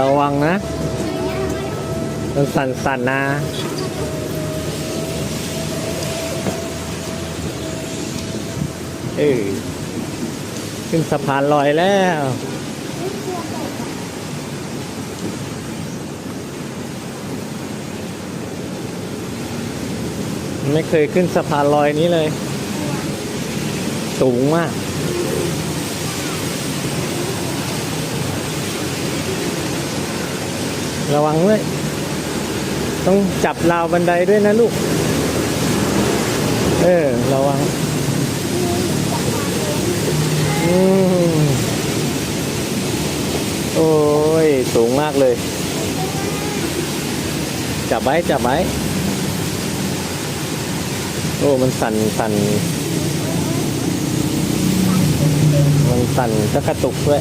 ระวังนะมันสั่นๆนะเออขึ้นสะพานลอยแล้วไม่เคยขึ้นสะพานลอยนี้เลย สูงมาก ระวังด้วย ต้องจับราวบันไดด้วยนะลูก เออ ระวัง อืมโอ้ย สูงมากเลย จับไว้ จับไว้ โอ้ มันสั่นสั่นมันสั่นก็กระตุกด้วย